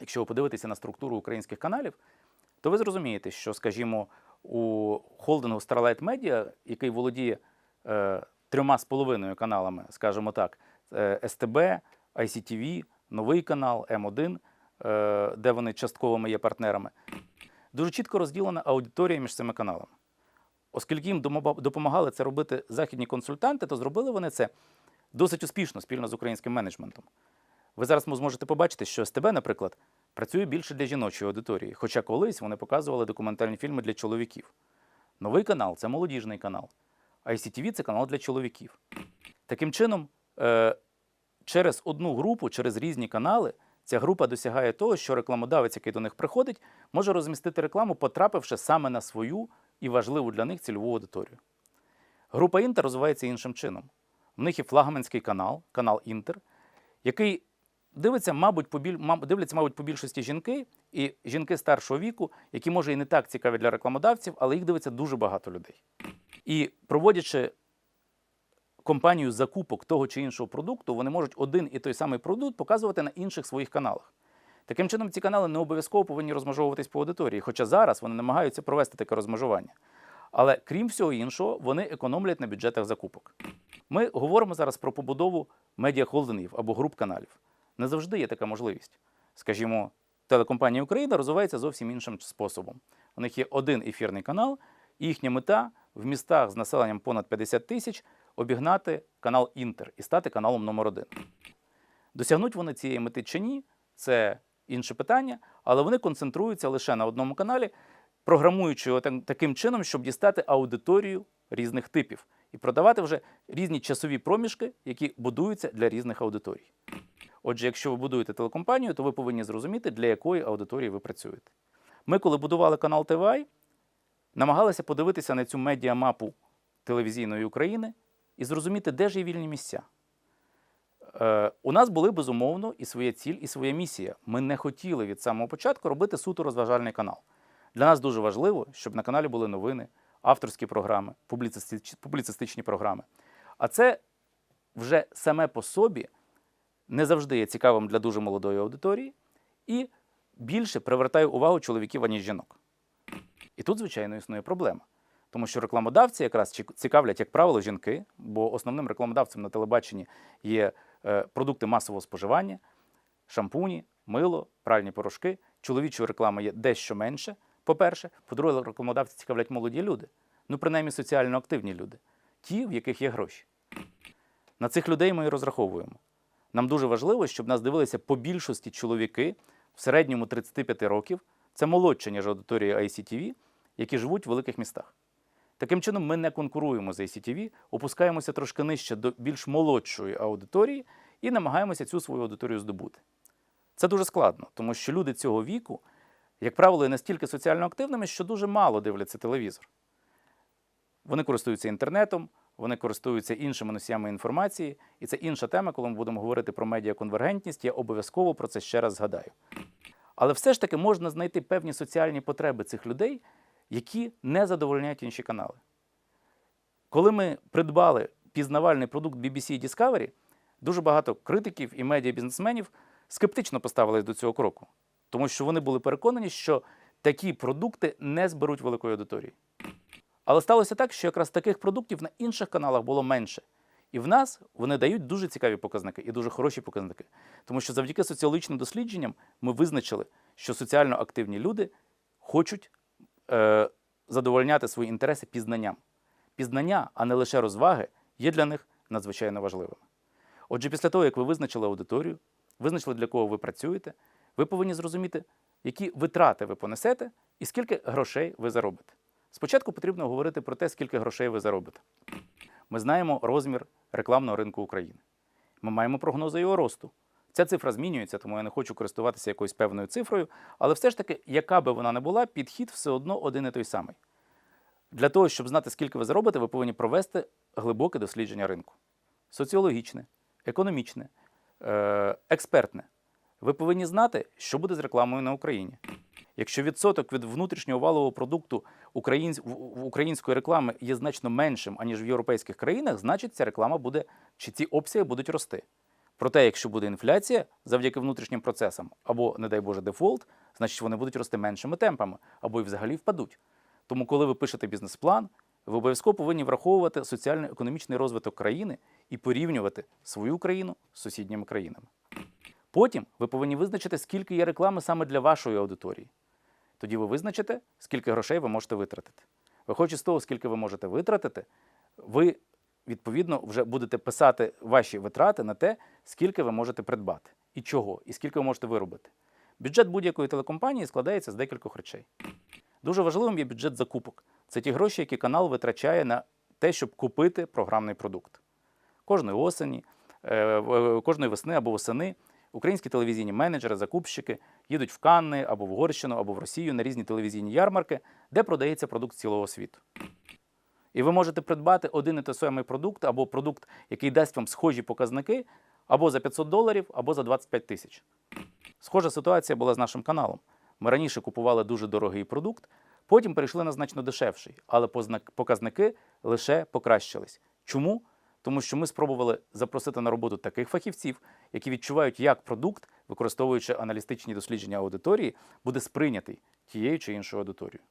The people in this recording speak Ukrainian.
Якщо ви подивитеся на структуру українських каналів, то ви зрозумієте, що, скажімо, у холдингу Starlight Media, який володіє е, трьома з половиною каналами, скажімо так, е, СТБ, ICTV, новий канал, М1, е, де вони частковими є партнерами, дуже чітко розділена аудиторія між цими каналами. Оскільки їм допомагали це робити західні консультанти, то зробили вони це досить успішно спільно з українським менеджментом. Ви зараз зможете побачити, що СТБ, наприклад, працює більше для жіночої аудиторії, хоча колись вони показували документальні фільми для чоловіків. Новий канал це молодіжний канал. а ICTV – це канал для чоловіків. Таким чином, е, через одну групу, через різні канали, ця група досягає того, що рекламодавець, який до них приходить, може розмістити рекламу, потрапивши саме на свою і важливу для них цільову аудиторію. Група Інтер розвивається іншим чином. В них є флагманський канал, канал Інтер, який дивиться, мабуть, по біль... маб- дивляться, мабуть, по більшості жінки, і жінки старшого віку, які може і не так цікаві для рекламодавців, але їх дивиться дуже багато людей. І проводячи компанію закупок того чи іншого продукту, вони можуть один і той самий продукт показувати на інших своїх каналах. Таким чином, ці канали не обов'язково повинні розмежовуватись по аудиторії, хоча зараз вони намагаються провести таке розмежування. Але крім всього іншого, вони економлять на бюджетах закупок. Ми говоримо зараз про побудову медіахолдингів або груп каналів. Не завжди є така можливість. Скажімо, телекомпанія Україна розвивається зовсім іншим способом. У них є один ефірний канал, і їхня мета в містах з населенням понад 50 тисяч обігнати канал Інтер і стати каналом номер один. Досягнуть вони цієї мети чи ні, це інше питання, але вони концентруються лише на одному каналі, програмуючи його таким чином, щоб дістати аудиторію різних типів і продавати вже різні часові проміжки, які будуються для різних аудиторій. Отже, якщо ви будуєте телекомпанію, то ви повинні зрозуміти, для якої аудиторії ви працюєте. Ми, коли будували канал ТВАЙ, намагалися подивитися на цю медіамапу телевізійної України і зрозуміти, де ж є вільні місця. Е, у нас були безумовно і своя ціль, і своя місія. Ми не хотіли від самого початку робити суто розважальний канал. Для нас дуже важливо, щоб на каналі були новини, авторські програми, публіцисти- публіцистичні програми. А це вже саме по собі не завжди є цікавим для дуже молодої аудиторії і більше привертає увагу чоловіків, аніж жінок. І тут, звичайно, існує проблема. Тому що рекламодавці якраз цікавлять, як правило, жінки, бо основним рекламодавцем на телебаченні є продукти масового споживання, шампуні, мило, пральні порошки. Чоловічої реклами є дещо менше. По-перше, по-друге, рекламодавці цікавлять молоді люди, ну, принаймні соціально активні люди, ті, в яких є гроші. На цих людей ми і розраховуємо. Нам дуже важливо, щоб нас дивилися по більшості чоловіки в середньому 35 років. Це молодше, ніж аудиторія ICTV, які живуть в великих містах. Таким чином, ми не конкуруємо з ICTV, опускаємося трошки нижче до більш молодшої аудиторії і намагаємося цю свою аудиторію здобути. Це дуже складно, тому що люди цього віку, як правило, є настільки соціально активними, що дуже мало дивляться телевізор. Вони користуються інтернетом, вони користуються іншими носіями інформації, і це інша тема, коли ми будемо говорити про медіаконвергентність, я обов'язково про це ще раз згадаю. Але все ж таки можна знайти певні соціальні потреби цих людей, які не задовольняють інші канали. Коли ми придбали пізнавальний продукт BBC Discovery, дуже багато критиків і медіабізнесменів скептично поставились до цього кроку, тому що вони були переконані, що такі продукти не зберуть великої аудиторії. Але сталося так, що якраз таких продуктів на інших каналах було менше. І в нас вони дають дуже цікаві показники і дуже хороші показники. Тому що завдяки соціологічним дослідженням ми визначили, що соціально активні люди хочуть е, задовольняти свої інтереси пізнанням. Пізнання, а не лише розваги, є для них надзвичайно важливими. Отже, після того, як ви визначили аудиторію, визначили, для кого ви працюєте, ви повинні зрозуміти, які витрати ви понесете і скільки грошей ви заробите. Спочатку потрібно говорити про те, скільки грошей ви заробите. Ми знаємо розмір рекламного ринку України. Ми маємо прогнози його росту. Ця цифра змінюється, тому я не хочу користуватися якоюсь певною цифрою, але все ж таки, яка би вона не була, підхід все одно один і той самий. Для того, щоб знати, скільки ви заробите, ви повинні провести глибоке дослідження ринку: соціологічне, економічне, е, експертне. Ви повинні знати, що буде з рекламою на Україні. Якщо відсоток від внутрішнього валового продукту української реклами є значно меншим, аніж в європейських країнах, значить ця реклама буде чи ці обсяги будуть рости. Проте, якщо буде інфляція завдяки внутрішнім процесам, або, не дай Боже, дефолт, значить вони будуть рости меншими темпами, або й взагалі впадуть. Тому, коли ви пишете бізнес-план, ви обов'язково повинні враховувати соціально-економічний розвиток країни і порівнювати свою країну з сусідніми країнами. Потім ви повинні визначити, скільки є реклами саме для вашої аудиторії. Тоді ви визначите, скільки грошей ви можете витратити. Виходячи з того, скільки ви можете витратити, ви відповідно вже будете писати ваші витрати на те, скільки ви можете придбати, і чого, і скільки ви можете виробити. Бюджет будь-якої телекомпанії складається з декількох речей. Дуже важливим є бюджет закупок. Це ті гроші, які канал витрачає на те, щоб купити програмний продукт. Кожної осені, е, кожної весни або восени українські телевізійні менеджери, закупщики їдуть в Канни або в Угорщину, або в Росію на різні телевізійні ярмарки, де продається продукт цілого світу. І ви можете придбати один і той самий продукт, або продукт, який дасть вам схожі показники, або за 500 доларів, або за 25 тисяч. Схожа ситуація була з нашим каналом. Ми раніше купували дуже дорогий продукт, потім перейшли на значно дешевший, але показники лише покращились. Чому? Тому що ми спробували запросити на роботу таких фахівців, які відчувають, як продукт, використовуючи аналітичні дослідження аудиторії, буде сприйнятий тією чи іншою аудиторією.